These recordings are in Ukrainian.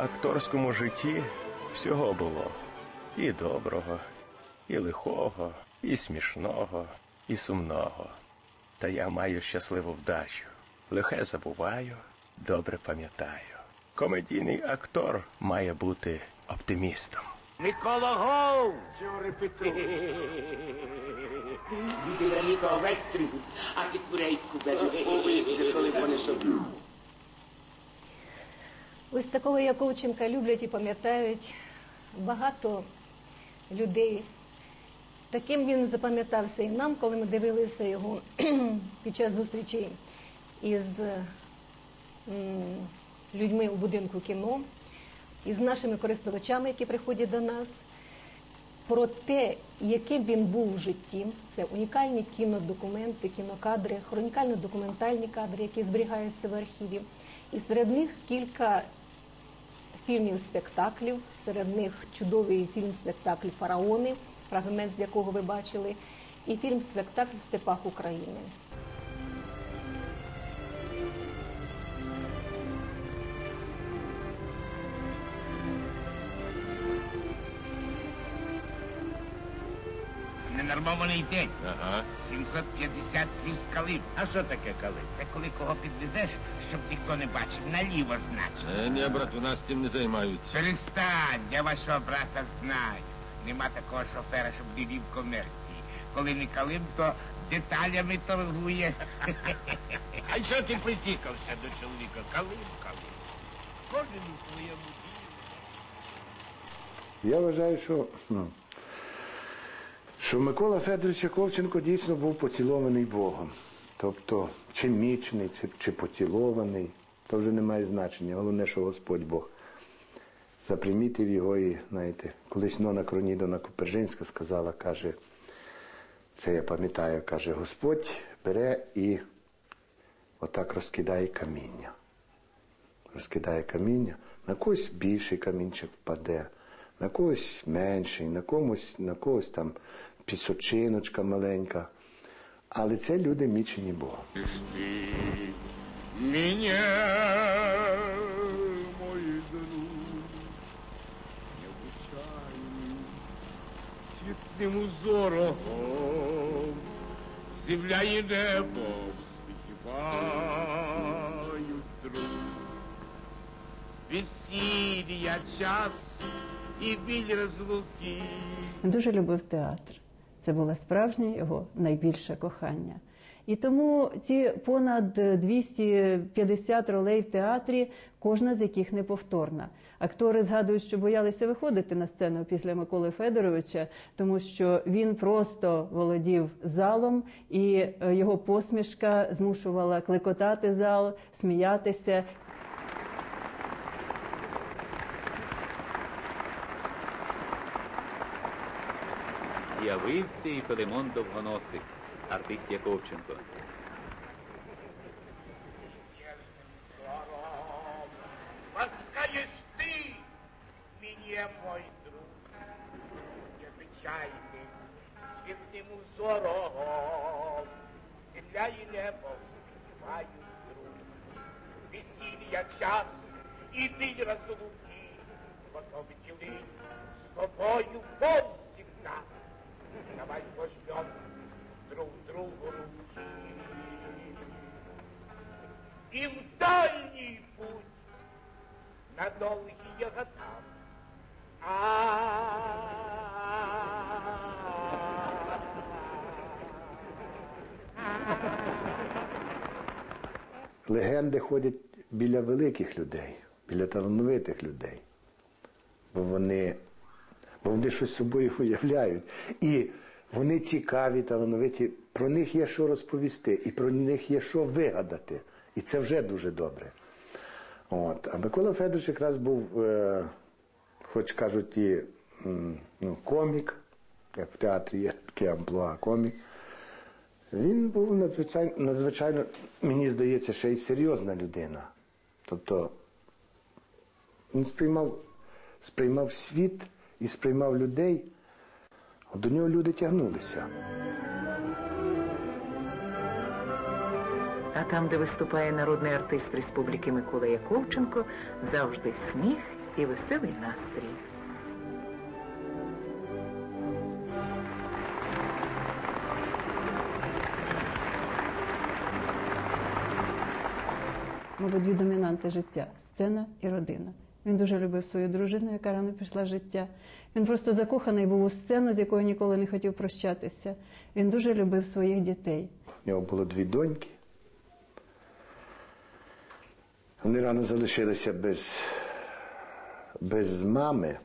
акторському житті всього було і доброго, і лихого, і смішного, і сумного. Та я маю щасливу вдачу. Лихе забуваю, добре пам'ятаю. Комедійний актор має бути оптимістом. Микола репетує? Буде Вероніка овець а ти курейську бери. Повісти, коли понесуть. Ось такого Яковченка люблять і пам'ятають багато людей. Таким він запам'ятався і нам, коли ми дивилися його під час зустрічей із людьми у будинку кіно, із нашими користувачами, які приходять до нас. Про те, яким він був в житті, це унікальні кінодокументи, кінокадри, хронікально-документальні кадри, які зберігаються в архіві. І серед них кілька фільмів спектаклів, серед них чудовий фільм-спектакль Фараони, фрагмент з якого ви бачили, і фільм-спектакль степах України. Ненормований день. Ага. 750 плюс калиб. А що таке калит? Це коли кого підвезеш, щоб ніхто не бачив, наліво значить. Е, ні, брат, у нас цим не займаються. Перестань, я вашого брата знаю. Нема такого шофера, щоб не вів комерції. Коли не калим, то деталями торгує. А що ти притікався до чоловіка? Калим, калим. Кожен у своєму ділі. Я вважаю, що, ну, що Микола Федорович Яковченко дійсно був поцілований Богом. Тобто, чи мічений, чи, чи поцілований, то вже не має значення. Головне, що Господь Бог запримітив його і, знаєте, колись Нона Кронідона Купержинська сказала, каже, це я пам'ятаю, каже, Господь бере і отак розкидає каміння. Розкидає каміння, на когось більший камінчик впаде, на когось менший, на комусь, на когось там пісочиночка маленька. Але це люди мічені Богом. Ты меня, мой друг, необычайным цветным узором земля и небо вспевают друг. Веселья час и біль разлуки. Він дуже любив театр. Це було справжнє його найбільше кохання. І тому ці понад 250 ролей в театрі, кожна з яких неповторна. Актори згадують, що боялися виходити на сцену після Миколи Федоровича, тому що він просто володів залом, і е, його посмішка змушувала клекотати зал, сміятися. З'явився і Филимон Довгоносик, артист Яковченко. Ласкаєш ти, мені, мой друг, незвичайним світним узором, земля і небо співають друг. Весілля час і біль розлуки, готові ділить з тобою повсігда. І в дальній путь на довгі года. Легенди ходять біля великих людей, біля талановитих людей. Бо вони, бо вони щось собою уявляють. І вони цікаві, талановиті, про них є що розповісти, і про них є що вигадати. І це вже дуже добре. От. А Микола Федорович якраз був, е, хоч кажуть, і ну, комік, як в театрі є таке амплуа комік. Він був надзвичайно, надзвичайно, мені здається, ще й серйозна людина. Тобто він сприймав, сприймав світ і сприймав людей, до нього люди тягнулися. А там, де виступає народний артист Республіки Микола Яковченко, завжди сміх і веселий настрій. Мабуть, дві домінанти життя сцена і родина. Він дуже любив свою дружину, яка рано пішла з життя. Він просто закоханий був у сцену, з якою ніколи не хотів прощатися. Він дуже любив своїх дітей. У нього було дві доньки. Вони рано залишилися без, без мами.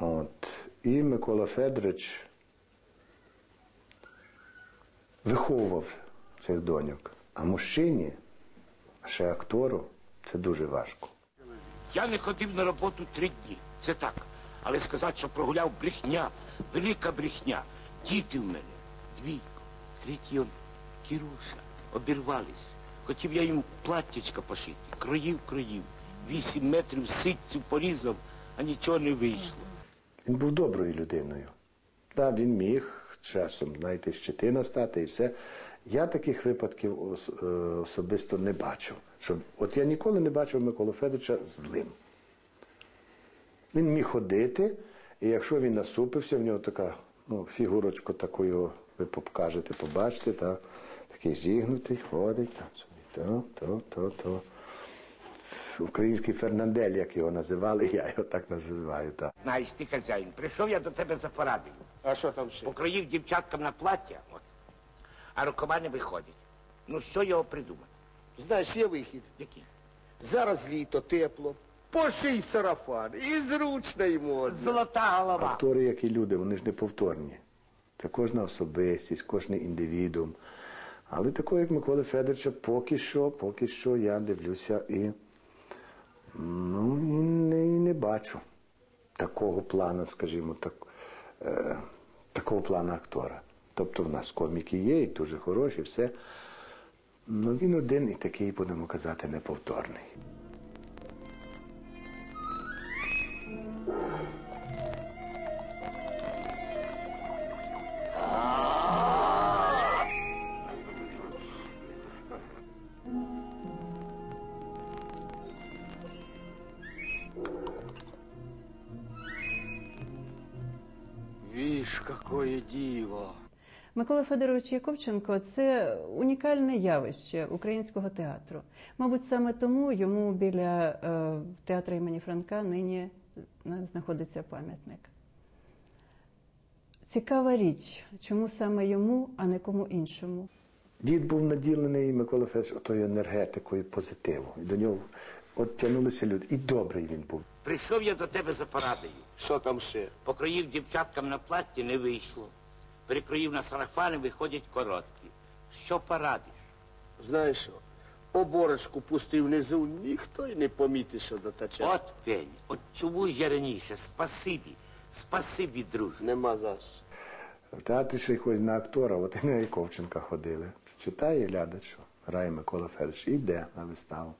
От. І Микола Федорович виховував цих доньок. А мужчині, ще актору, це дуже важко. Я не ходив на роботу три дні. Це так. Але сказати, що прогуляв брехня, велика брехня. Діти в мене, двійко, третій он, Кіруша, обірвались. Хотів я їм платтячка пошити, кроїв, кроїв. Вісім метрів ситцю порізав, а нічого не вийшло. Він був доброю людиною. Так, він міг часом, знаєте, щетина стати і все. Я таких випадків е, особисто не бачив. От я ніколи не бачив Миколу Федоровича злим. Він міг ходити, і якщо він насупився, в нього така ну, фігурочка такою, ви покажете, побачите, та, такий зігнутий, ходить, собі, то, то, то, то. Український Фернандель, як його називали, я його так називаю. Так. Знаєш, ти хазяїн, прийшов я до тебе за порадою. А що там ще? Покроїв дівчаткам на плаття, от, а рукава не виходять. Ну що його придумати? Знаєш, є вихід. Який? Зараз літо, тепло. Поший сарафан. І зручно і модно. Золота голова. Актори, як і люди, вони ж не повторні. Це кожна особистість, кожен індивідуум. Але такого, як Миколи Федоровича, поки що, поки що я дивлюся і, ну, і не, і не бачу такого плану, скажімо, так, е, такого плану актора. Тобто в нас коміки є, і дуже хороші, все. Ну він один і такий, будемо казати, неповторний. Вишь, какое диво. Микола Федорович Яковченко це унікальне явище українського театру. Мабуть, саме тому йому біля е, театру імені Франка нині знаходиться пам'ятник. Цікава річ, чому саме йому, а не кому іншому. Дід був наділений Микола Федорович отою енергетикою позитиву. До нього от тягнулися люди. І добрий він був. Прийшов я до тебе за порадою. Що там ще? Покроїв дівчаткам на платті, не вийшло. Перекроїв на сарафани, виходять короткі. Що порадиш? Знаєш що? Оборочку пустив внизу, ніхто й не помітить, що дотачав. От пень, от чому ж я раніше? Спасибі, спасибі, друже. Нема за що. В театрі ще й ходять на актора, от і на Яковченка ходили. Читає глядач, грає Микола Федорович, і йде на виставу.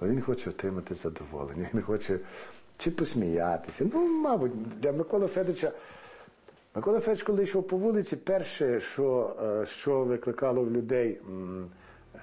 Бо він хоче отримати задоволення, він хоче чи посміятися. Ну, мабуть, для Миколи Федоровича. Микола Федорович, коли йшов по вулиці, перше, що, е, що викликало в людей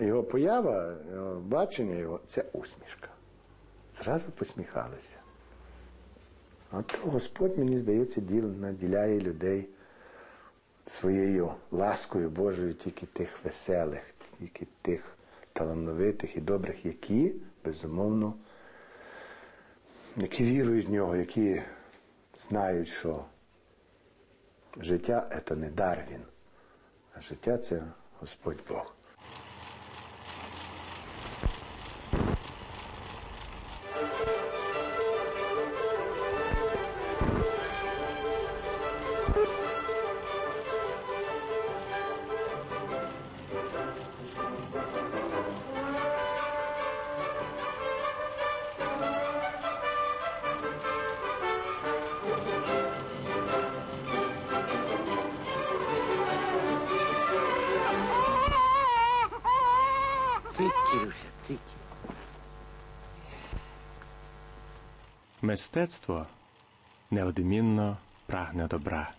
його поява, бачення його, це усмішка. Зразу посміхалися. А то Господь, мені здається, діл наділяє людей своєю ласкою Божою тільки тих веселих, тільки тих талановитих і добрих, які, безумовно, які вірують в нього, які знають, що життя це не дар він, а життя це Господь Бог. Цить, Кірюся, цить. Мистецтво неодмінно прагне добра.